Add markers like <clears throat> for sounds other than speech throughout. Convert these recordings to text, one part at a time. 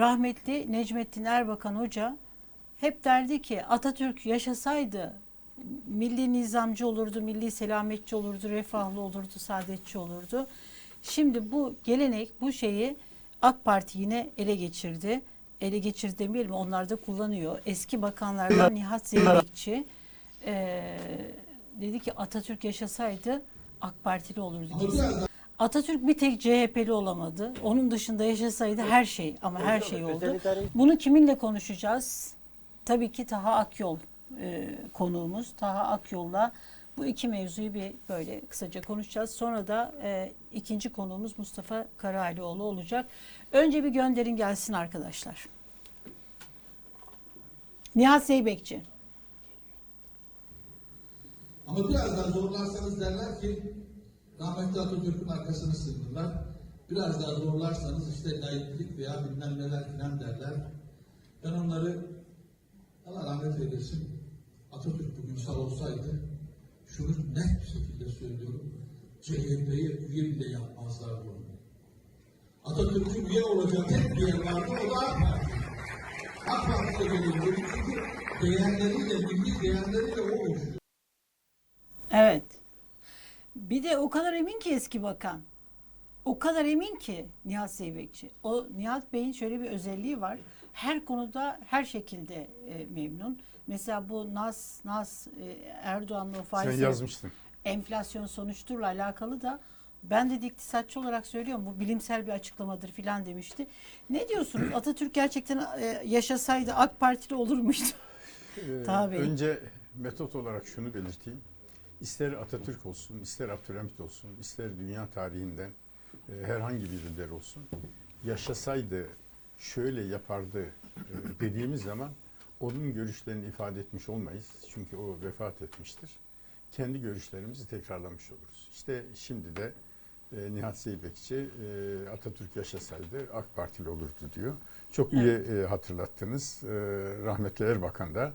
Rahmetli Necmettin Erbakan Hoca hep derdi ki Atatürk yaşasaydı milli nizamcı olurdu, milli selametçi olurdu, refahlı olurdu, saadetçi olurdu. Şimdi bu gelenek, bu şeyi AK Parti yine ele geçirdi. Ele geçirdi demeyelim, onlar da kullanıyor. Eski bakanlardan Nihat Zeybekçi eee, dedi ki Atatürk yaşasaydı AK Partili olurdu. Atatürk bir tek CHP'li olamadı. Onun dışında yaşasaydı her şey ama her şey oldu. Bunu kiminle konuşacağız? Tabii ki Taha Akyol e, konuğumuz. Taha Akyol'la bu iki mevzuyu bir böyle kısaca konuşacağız. Sonra da e, ikinci konuğumuz Mustafa Karahalioğlu olacak. Önce bir gönderin gelsin arkadaşlar. Nihat Zeybekçi. Ama biraz daha zorlarsanız derler ki rahmetli Atatürk'ün arkasını sığınırlar. Biraz daha zorlarsanız işte laiklik veya bilmem neler filan derler. Ben onları Allah rahmet eylesin Atatürk bugün sağ olsaydı şunu net bir şekilde söylüyorum. CHP'ye üye bile yapmazlar bunu. Atatürk'ün üye olacağı tek bir yer vardı o da AK Parti. AK Parti'de gelebilir. Çünkü değerleriyle, milli değerleriyle o oluşuyor. Evet. Bir de o kadar emin ki eski bakan. O kadar emin ki Nihat Zeybekçi. O Nihat Bey'in şöyle bir özelliği var. Her konuda her şekilde e, memnun. Mesela bu Nas Nas e, Erdoğan'la o Sen faiz yazmıştın. enflasyon sonuçturla alakalı da ben de iktisatçı olarak söylüyorum bu bilimsel bir açıklamadır filan demişti. Ne diyorsunuz? <clears throat> Atatürk gerçekten e, yaşasaydı AK Partili olur muydu? Ee, Tabii. Önce metot olarak şunu belirteyim. İster Atatürk olsun, ister Abdülhamit olsun, ister dünya tarihinden e, herhangi bir lider olsun. Yaşasaydı şöyle yapardı e, dediğimiz zaman onun görüşlerini ifade etmiş olmayız. Çünkü o vefat etmiştir. Kendi görüşlerimizi tekrarlamış oluruz. İşte şimdi de e, Nihat Zeybekçi e, Atatürk yaşasaydı AK Partili olurdu diyor. Çok iyi e, hatırlattınız. E, rahmetli Erbakan da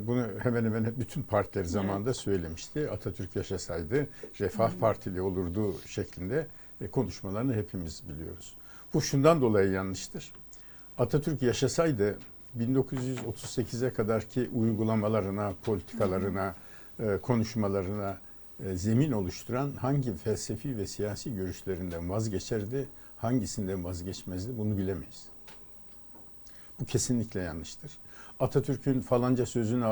bunu hemen hemen bütün partiler zamanında söylemişti. Atatürk yaşasaydı Refah Partili olurdu şeklinde e, konuşmalarını hepimiz biliyoruz. Bu şundan dolayı yanlıştır. Atatürk yaşasaydı 1938'e kadarki uygulamalarına, politikalarına, e, konuşmalarına e, zemin oluşturan hangi felsefi ve siyasi görüşlerinden vazgeçerdi, hangisinden vazgeçmezdi bunu bilemeyiz. Bu kesinlikle yanlıştır. Atatürk'ün falanca sözünü e,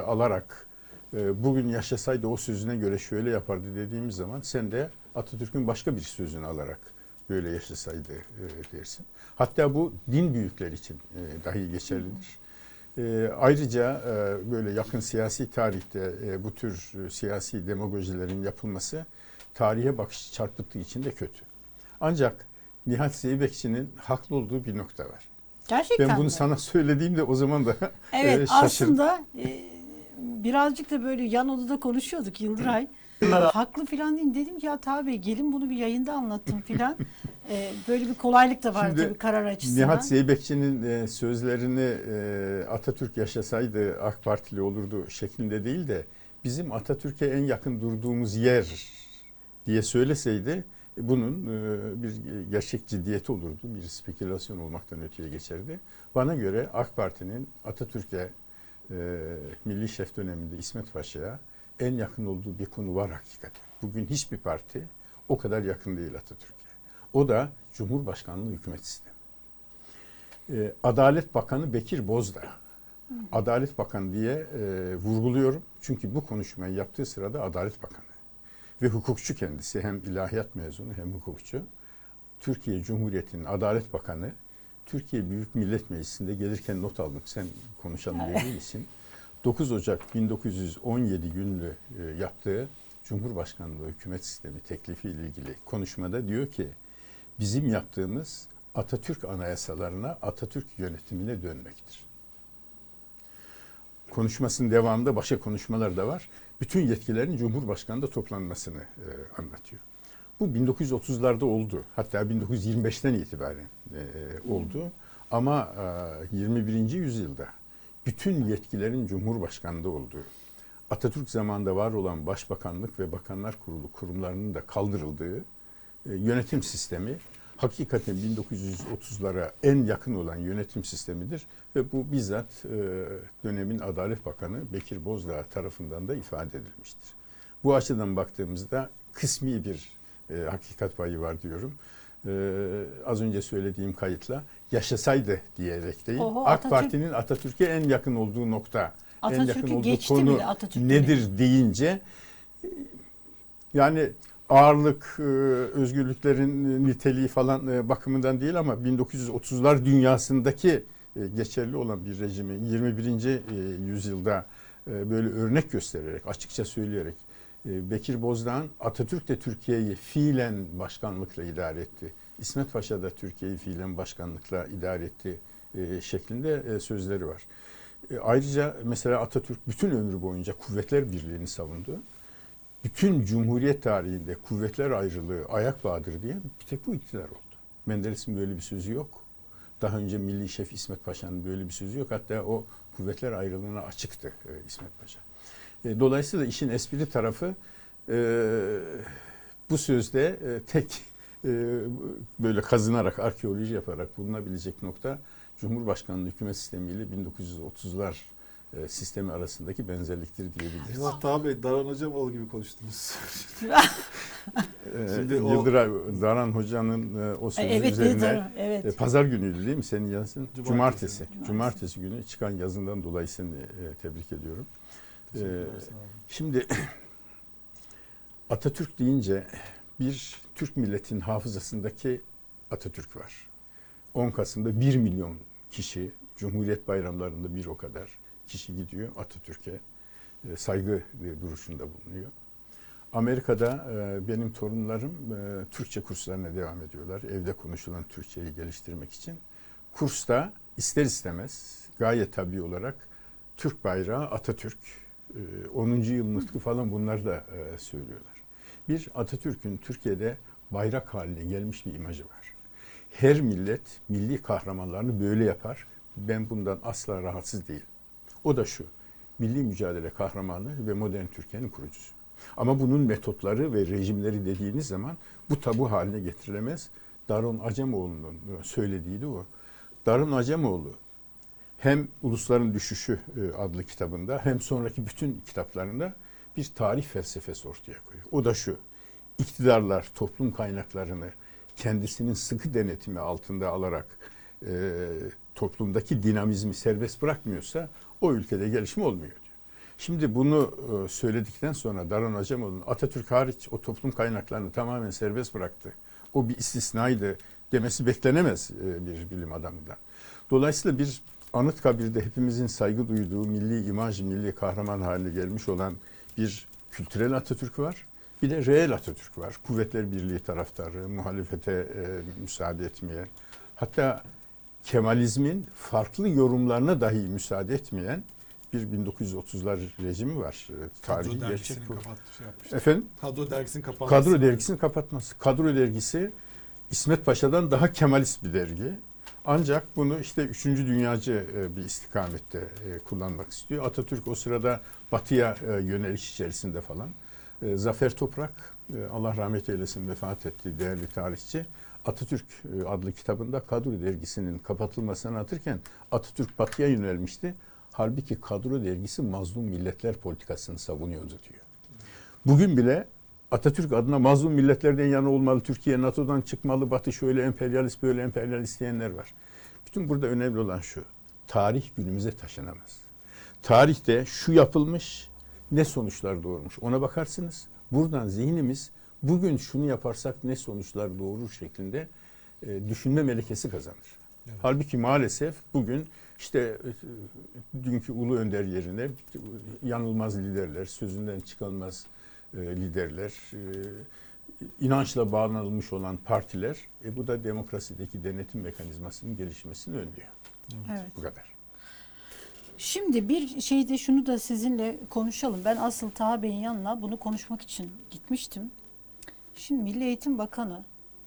alarak e, bugün yaşasaydı o sözüne göre şöyle yapardı dediğimiz zaman sen de Atatürk'ün başka bir sözünü alarak böyle yaşasaydı e, dersin. Hatta bu din büyükler için dahi geçerlidir. Ayrıca böyle yakın siyasi tarihte bu tür siyasi demagojilerin yapılması tarihe bakış çarpıttığı için de kötü. Ancak Nihat Zeybekçi'nin haklı olduğu bir nokta var. Gerçekten Ben bunu mi? sana <laughs> söylediğimde o zaman da Evet e, şaşırdım. aslında e, birazcık da böyle yan odada konuşuyorduk Yıldıray. Haklı filan değil. Dedim ki ya Bey gelin bunu bir yayında anlattım filan. E, böyle bir kolaylık da var Şimdi tabii karar açısından. Nihat Zeybekçi'nin e, sözlerini e, Atatürk yaşasaydı AK Partili olurdu şeklinde değil de bizim Atatürk'e en yakın durduğumuz yer diye söyleseydi bunun e, bir gerçek ciddiyeti olurdu. Bir spekülasyon olmaktan öteye geçerdi. Bana göre AK Parti'nin Atatürk'e e, Milli Şef döneminde İsmet Paşa'ya en yakın olduğu bir konu var hakikaten. Bugün hiçbir parti o kadar yakın değil Atatürk'e. O da Cumhurbaşkanlığı hükümet sistemi. Ee, Adalet Bakanı Bekir Bozdağ. Adalet Bakanı diye e, vurguluyorum. Çünkü bu konuşmayı yaptığı sırada Adalet Bakanı. Ve hukukçu kendisi hem ilahiyat mezunu hem hukukçu. Türkiye Cumhuriyeti'nin Adalet Bakanı Türkiye Büyük Millet Meclisi'nde gelirken not aldım. Sen konuşalım dediğin için. 9 Ocak 1917 günlü e, yaptığı Cumhurbaşkanlığı hükümet sistemi teklifi ile ilgili konuşmada diyor ki bizim yaptığımız Atatürk anayasalarına, Atatürk yönetimine dönmektir. Konuşmasının devamında başka konuşmalar da var. Bütün yetkilerin Cumhurbaşkanı'nda toplanmasını e, anlatıyor. Bu 1930'larda oldu. Hatta 1925'ten itibaren e, oldu. Ama e, 21. yüzyılda bütün yetkilerin Cumhurbaşkanı'nda olduğu, Atatürk zamanında var olan Başbakanlık ve Bakanlar Kurulu kurumlarının da kaldırıldığı e, yönetim sistemi hakikaten 1930'lara en yakın olan yönetim sistemidir ve bu bizzat e, dönemin Adalet Bakanı Bekir Bozdağ tarafından da ifade edilmiştir. Bu açıdan baktığımızda kısmi bir e, hakikat payı var diyorum. E, az önce söylediğim kayıtla yaşasaydı diyerek değil. Oho, AK Atatürk- Parti'nin Atatürk'e en yakın olduğu nokta, en yakın Atatürk'ü olduğu konu bile nedir deyince yani ağırlık, e, özgürlüklerin niteliği falan e, bakımından değil ama 1930'lar dünyasındaki e, geçerli olan bir rejimi 21. e, yüzyılda e, böyle örnek göstererek, açıkça söyleyerek e, Bekir Bozdağ'ın Atatürk de Türkiye'yi fiilen başkanlıkla idare etti. İsmet Paşa da Türkiye'yi fiilen başkanlıkla idare etti e, şeklinde e, sözleri var. E, Ayrıca mesela Atatürk bütün ömrü boyunca kuvvetler birliğini savundu. Bütün Cumhuriyet tarihinde kuvvetler ayrılığı ayak bağıdır diye bir tek bu iktidar oldu. Menderes'in böyle bir sözü yok. Daha önce Milli Şef İsmet Paşa'nın böyle bir sözü yok. Hatta o kuvvetler ayrılığına açıktı e, İsmet Paşa. E, dolayısıyla işin espri tarafı e, bu sözde e, tek e, böyle kazınarak, arkeoloji yaparak bulunabilecek nokta Cumhurbaşkanlığı hükümet sistemiyle 1930'lar e, sistemi arasındaki benzerliktir diyebiliriz. Eyvah Taha Bey, Daran Hocamoğlu gibi konuştunuz. Ee, <laughs> Şimdi o- Yıldıray Daran Hoca'nın e, o sözü Evet, üzerine evet. e, pazar günüydü değil mi senin yazın? Cumartesi. Cumartesi. Cumartesi. Cumartesi, günü çıkan yazından dolayı seni e, tebrik ediyorum. Ee, olun. Şimdi <clears throat> Atatürk deyince bir Türk milletinin hafızasındaki Atatürk var. 10 Kasım'da 1 milyon kişi Cumhuriyet bayramlarında bir o kadar kişi gidiyor Atatürk'e e, saygı duruşunda bulunuyor. Amerika'da e, benim torunlarım e, Türkçe kurslarına devam ediyorlar. Evde konuşulan Türkçeyi geliştirmek için. Kursta ister istemez gayet tabii olarak Türk bayrağı Atatürk, e, 10. yıl nıtkı falan bunlar da söylüyorlar. Bir Atatürk'ün Türkiye'de bayrak haline gelmiş bir imajı var. Her millet milli kahramanlarını böyle yapar. Ben bundan asla rahatsız değilim. O da şu, milli mücadele kahramanı ve modern Türkiye'nin kurucusu. Ama bunun metotları ve rejimleri dediğiniz zaman bu tabu haline getirilemez. Darun Acemoğlu'nun söylediği de o. Darun Acemoğlu hem Ulusların Düşüşü e, adlı kitabında hem sonraki bütün kitaplarında bir tarih felsefesi ortaya koyuyor. O da şu, iktidarlar toplum kaynaklarını kendisinin sıkı denetimi altında alarak e, toplumdaki dinamizmi serbest bırakmıyorsa o ülkede gelişme olmuyor diyor. Şimdi bunu e, söyledikten sonra Daran Acemoğlu'nun Atatürk hariç o toplum kaynaklarını tamamen serbest bıraktı. O bir istisnaydı demesi beklenemez e, bir bilim adamından. Dolayısıyla bir Anıtkabir'de hepimizin saygı duyduğu milli imaj, milli kahraman haline gelmiş olan bir kültürel Atatürk var. Bir de reel Atatürk var. Kuvvetler Birliği taraftarı, muhalefete e, müsaade etmeyen, hatta Kemalizmin farklı yorumlarına dahi müsaade etmeyen bir 1930'lar rejimi var. E, Kadro Tarihi gerçek dergisini bu. şey. Efendim? Kadro dergisinin kapanması. Kadro dergisini kapatması. Kadro dergisi İsmet Paşa'dan daha Kemalist bir dergi. Ancak bunu işte 3. Dünyacı e, bir istikamette e, kullanmak istiyor. Atatürk o sırada batıya e, yöneliş içerisinde falan. Zafer Toprak, Allah rahmet eylesin vefat etti değerli tarihçi. Atatürk e, adlı kitabında Kadro dergisinin kapatılmasını anlatırken Atatürk batıya yönelmişti. Halbuki Kadro dergisi mazlum milletler politikasını savunuyordu diyor. Bugün bile Atatürk adına mazlum milletlerden yana olmalı, Türkiye NATO'dan çıkmalı, Batı şöyle emperyalist, böyle emperyalist diyenler var. Bütün burada önemli olan şu, tarih günümüze taşınamaz. Tarihte şu yapılmış, ne sonuçlar doğurmuş ona bakarsınız. Buradan zihnimiz bugün şunu yaparsak ne sonuçlar doğurur şeklinde e, düşünme melekesi kazanır. Evet. Halbuki maalesef bugün işte e, dünkü ulu önder yerine yanılmaz liderler, sözünden çıkılmaz e, liderler, e, inançla bağlanılmış olan partiler, e, bu da demokrasideki denetim mekanizmasının gelişmesini önlüyor. Evet. Bu kadar. Şimdi bir şeyde şunu da sizinle konuşalım. Ben asıl Taha Bey'in yanına bunu konuşmak için gitmiştim. Şimdi Milli Eğitim Bakanı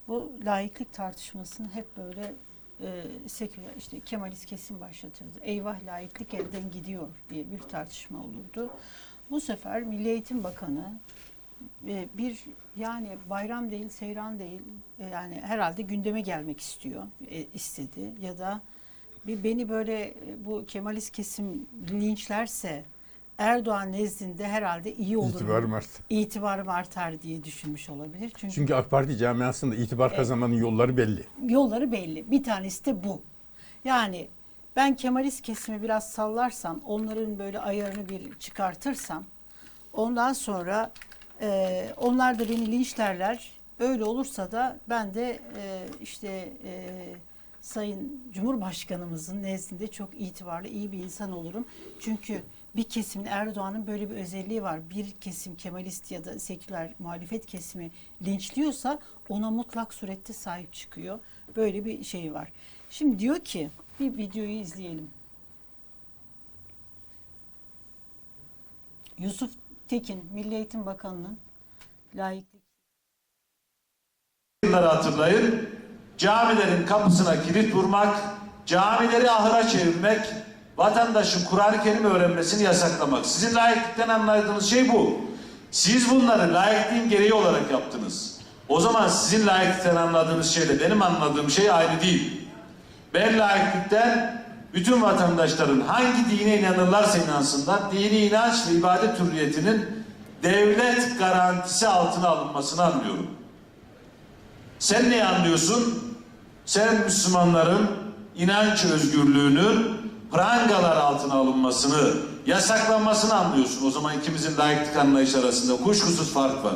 bu laiklik tartışmasını hep böyle e, seküler işte Kemalist kesim başlatırdı. Eyvah laiklik elden gidiyor diye bir tartışma olurdu. Bu sefer Milli Eğitim Bakanı e, bir yani bayram değil, seyran değil. E, yani herhalde gündeme gelmek istiyor, e, istedi ya da bir beni böyle e, bu Kemalist kesim linçlerse Erdoğan nezdinde herhalde iyi olur. İtibarım arttı. İtibarım artar diye düşünmüş olabilir. Çünkü, Çünkü AK Parti camiasında itibar kazanmanın yolları belli. yolları belli. Bir tanesi de bu. Yani ben Kemalist kesimi biraz sallarsam, onların böyle ayarını bir çıkartırsam, ondan sonra e, onlar da beni linçlerler. Öyle olursa da ben de e, işte e, Sayın Cumhurbaşkanımızın nezdinde çok itibarlı, iyi bir insan olurum. Çünkü bir kesimin Erdoğan'ın böyle bir özelliği var. Bir kesim Kemalist ya da seküler muhalefet kesimi linçliyorsa ona mutlak surette sahip çıkıyor. Böyle bir şey var. Şimdi diyor ki bir videoyu izleyelim. Yusuf Tekin, Milli Eğitim Bakanı'nın layıklık Yılları hatırlayın. Camilerin kapısına kilit vurmak, camileri ahıra çevirmek, vatandaşın Kur'an-ı Kerim öğrenmesini yasaklamak. Sizin layıklıktan anladığınız şey bu. Siz bunları layıklığın gereği olarak yaptınız. O zaman sizin layıklıktan anladığınız şeyle benim anladığım şey aynı değil. Ben layıklıktan bütün vatandaşların hangi dine inanırlarsa inansınlar, dini inanç ve ibadet hürriyetinin devlet garantisi altına alınmasını anlıyorum. Sen ne anlıyorsun? Sen Müslümanların inanç özgürlüğünün prangalar altına alınmasını, yasaklanmasını anlıyorsun. O zaman ikimizin layıklık anlayışı arasında kuşkusuz fark var.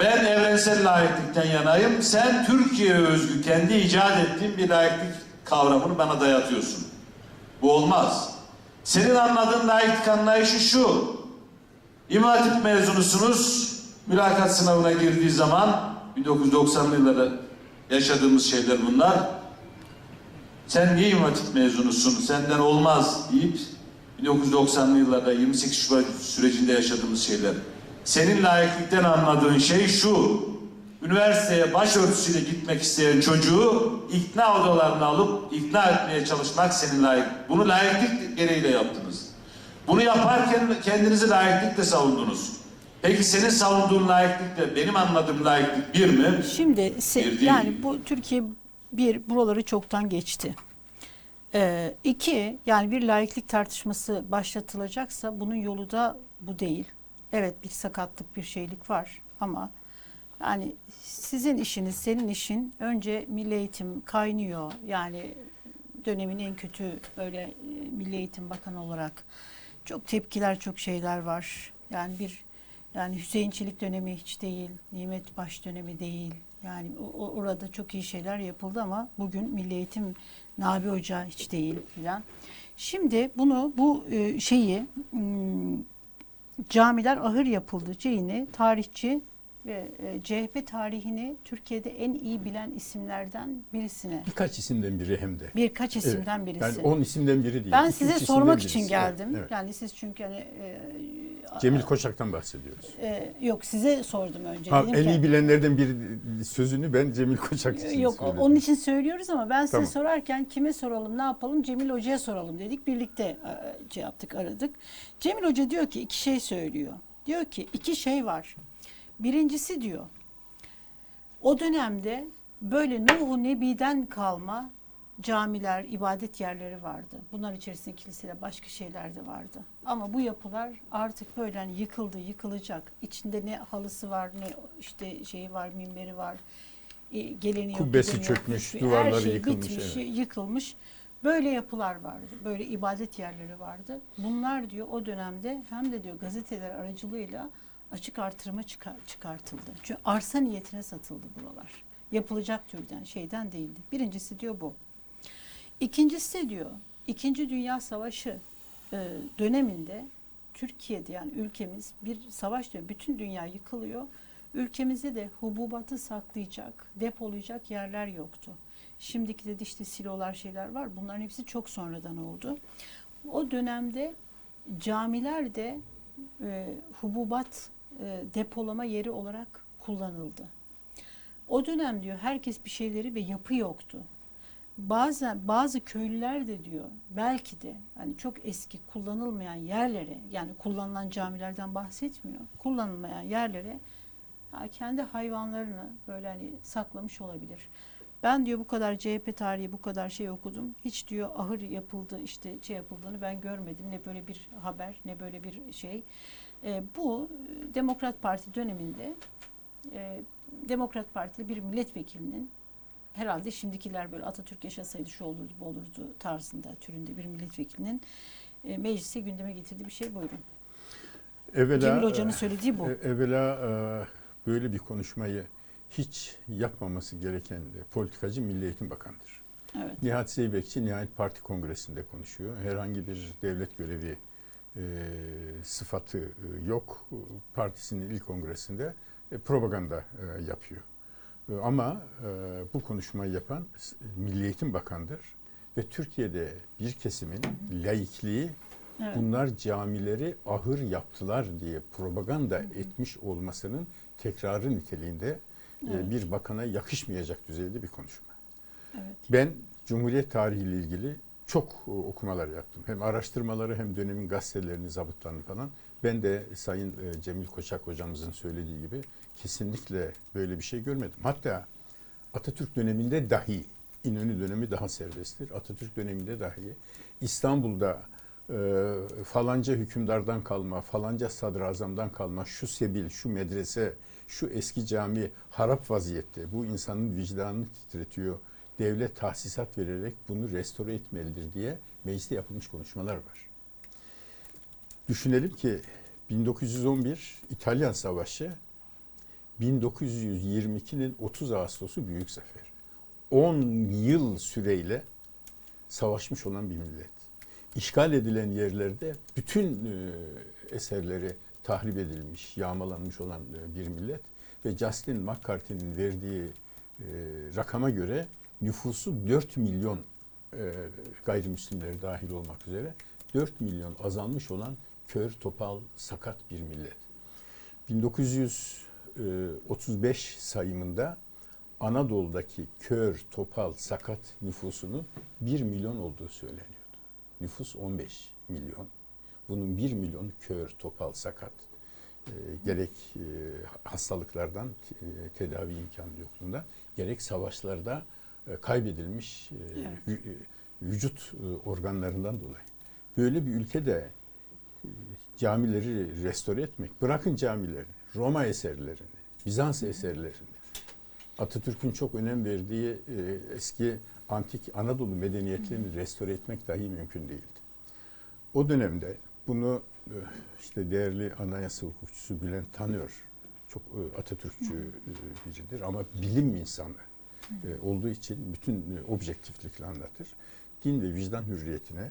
Ben evrensel layıklıktan yanayım. Sen Türkiye'ye özgü kendi icat ettiğin bir layıklık kavramını bana dayatıyorsun. Bu olmaz. Senin anladığın layıklık anlayışı şu. İmam mezunusunuz. Mülakat sınavına girdiği zaman 1990'lı yıllarda yaşadığımız şeyler bunlar. Sen niye İmam Hatip mezunusun? Senden olmaz deyip 1990'lı yıllarda 28 Şubat sürecinde yaşadığımız şeyler. Senin layıklıktan anladığın şey şu. Üniversiteye başörtüsüyle gitmek isteyen çocuğu ikna odalarına alıp ikna etmeye çalışmak senin layık. Bunu layıklık gereğiyle yaptınız. Bunu yaparken kendinizi layıklıkla savundunuz. Peki senin savunduğun layıklıkla benim anladığım layıklık bir mi? Şimdi Bir değil. yani bu Türkiye bir buraları çoktan geçti. Ee, iki yani bir laiklik tartışması başlatılacaksa bunun yolu da bu değil. Evet bir sakatlık bir şeylik var ama yani sizin işiniz senin işin önce milli eğitim kaynıyor yani dönemin en kötü böyle e, milli eğitim bakanı olarak çok tepkiler çok şeyler var. Yani bir yani Hüseyin Çelik dönemi hiç değil, Nimet Baş dönemi değil. Yani o- orada çok iyi şeyler yapıldı ama bugün Milli Eğitim Nabi Hoca hiç değil filan. Şimdi bunu bu e, şeyi hmm, camiler ahır yapıldı şeyini tarihçi ve e, CHP tarihini Türkiye'de en iyi bilen isimlerden birisine Birkaç isimden biri hem de. birkaç Evet. isimden birisi. Yani 10 isimden biri değil. ben size sormak için birisi. geldim. Evet, evet. Yani siz çünkü hani e, Cemil Koçak'tan bahsediyoruz. e, yok size sordum önce. Ha, Dedim en ki- iyi bilenlerden bir sözünü ben Cemil Koçak için Yok söyledim. onun için söylüyoruz ama ben size Tamam. sorarken kime soralım ne yapalım Cemil Hoca'ya soralım dedik. Birlikte e, şey yaptık aradık. Cemil Hoca diyor ki iki şey söylüyor. Diyor ki iki şey var. Birincisi diyor o dönemde böyle Nuh Nebi'den kalma camiler, ibadet yerleri vardı. Bunlar içerisinde kiliseler, başka şeyler de vardı. Ama bu yapılar artık böyle hani yıkıldı, yıkılacak. İçinde ne halısı var, ne işte şeyi var, minberi var. E, geleni yok, Kubbesi yok, çökmüş, hiçbir- duvarları her şey yıkılmış, bitmiş, evet. yıkılmış. Böyle yapılar vardı. Böyle ibadet yerleri vardı. Bunlar diyor o dönemde hem de diyor gazeteler aracılığıyla açık artırıma çıkar, çıkartıldı. Çünkü arsa niyetine satıldı buralar. Yapılacak türden şeyden değildi. Birincisi diyor bu. İkincisi de diyor İkinci Dünya Savaşı e, döneminde Türkiye'de yani ülkemiz bir savaş diyor. Bütün dünya yıkılıyor. Ülkemizde de hububatı saklayacak, depolayacak yerler yoktu. Şimdiki de işte silolar şeyler var. Bunların hepsi çok sonradan oldu. O dönemde camiler de e, hububat depolama yeri olarak kullanıldı. O dönem diyor herkes bir şeyleri ve yapı yoktu. bazen bazı köylüler de diyor belki de hani çok eski kullanılmayan yerlere yani kullanılan camilerden bahsetmiyor. Kullanılmayan yerlere ya kendi hayvanlarını böyle hani saklamış olabilir. Ben diyor bu kadar CHP tarihi bu kadar şey okudum. Hiç diyor ahır yapıldı işte şey yapıldığını ben görmedim. Ne böyle bir haber ne böyle bir şey. E, bu e, Demokrat Parti döneminde e, Demokrat Partili bir milletvekilinin herhalde şimdikiler böyle Atatürk yaşasaydı şu olurdu bu olurdu tarzında türünde bir milletvekilinin e, meclise gündeme getirdiği bir şey buyurun. Evvela, Cemil Hoca'nın e, söylediği bu. e, Evvela böyle bir konuşmayı hiç yapmaması gereken de politikacı Milli Eğitim Bakanı'dır. Evet. Nihat Zeybekçi nihayet parti kongresinde konuşuyor. Herhangi bir devlet görevi e, sıfatı e, yok. Partisinin ilk kongresinde e, propaganda e, yapıyor. E, ama e, bu konuşmayı yapan Milli Eğitim Bakanı'dır. Ve Türkiye'de bir kesimin laikliği Evet. bunlar camileri ahır yaptılar diye propaganda etmiş olmasının tekrarı niteliğinde e, Evet. bir bakana yakışmayacak düzeyde bir konuşma. Evet. Ben Cumhuriyet tarihiyle ilgili çok e, okumalar yaptım. Hem araştırmaları hem dönemin gazetelerini, zabıtlarını falan. Ben de Sayın e, Cemil Koçak hocamızın söylediği gibi kesinlikle böyle bir şey görmedim. Hatta Atatürk döneminde dahi, İnönü dönemi daha serbesttir. Atatürk döneminde dahi İstanbul'da e, falanca hükümdardan kalma, falanca sadrazamdan kalma, şu sebil, şu medrese, şu eski cami harap vaziyette. Bu insanın vicdanını titretiyor. Devlet tahsisat vererek bunu restore etmelidir diye mecliste yapılmış konuşmalar var. Düşünelim ki 1911 İtalyan Savaşı 1922'nin 30 Ağustos'u büyük zafer. 10 yıl süreyle savaşmış olan bir millet. İşgal edilen yerlerde bütün e, eserleri tahrip edilmiş, yağmalanmış olan e, bir millet ve Justin McCarthy'nin verdiği e, rakama göre nüfusu 4 milyon e, gayrimüslimleri dahil olmak üzere 4 milyon azalmış olan kör, topal, sakat bir millet. 1935 sayımında Anadolu'daki kör, topal, sakat nüfusunun 1 milyon olduğu söyleniyordu. Nüfus 15 milyon. Bunun 1 milyonu kör, topal, sakat. Ee, gerek e, hastalıklardan, e, tedavi imkanı yokluğundan, gerek savaşlarda e, kaybedilmiş e, Evet. e, vücut e, organlarından dolayı. Böyle bir ülkede e, camileri restore etmek, bırakın camilerini, Roma eserlerini, Bizans eserlerini, Atatürk'ün çok önem verdiği e, eski antik Anadolu medeniyetlerini restore etmek dahi mümkün değildi. O dönemde bunu e, işte değerli anayasa hukukçusu Bülent Tanıyor, çok e, Atatürkçü e, biridir ama bilim insanı e, olduğu için bütün e, objektiflikle anlatır. Din ve vicdan hürriyetine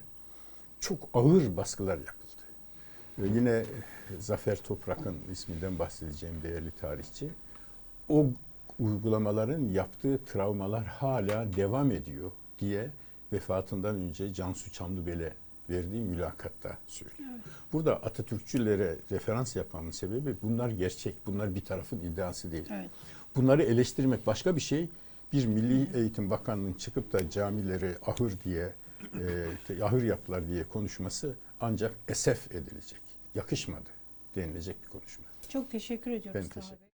çok ağır baskılar yapıldı. E, Yine e, Zafer Toprak'ın isminden bahsedeceğim değerli tarihçi. O uygulamaların yaptığı travmalar hala devam ediyor diye vefatından önce Cansu Çamlıbel'e verdiği mülakatta söylüyor. Burada Atatürkçülere referans yapmamın sebebi bunlar gerçek, bunlar bir tarafın iddiası değil. Evet. Bunları eleştirmek başka bir şey. Bir Milli Eğitim Bakanlığı'nın çıkıp da camileri ahır diye, e, ahır yaptılar diye konuşması ancak esef edilecek. Yakışmadı denilecek bir konuşma. Çok teşekkür ediyoruz. Ben teşekkür.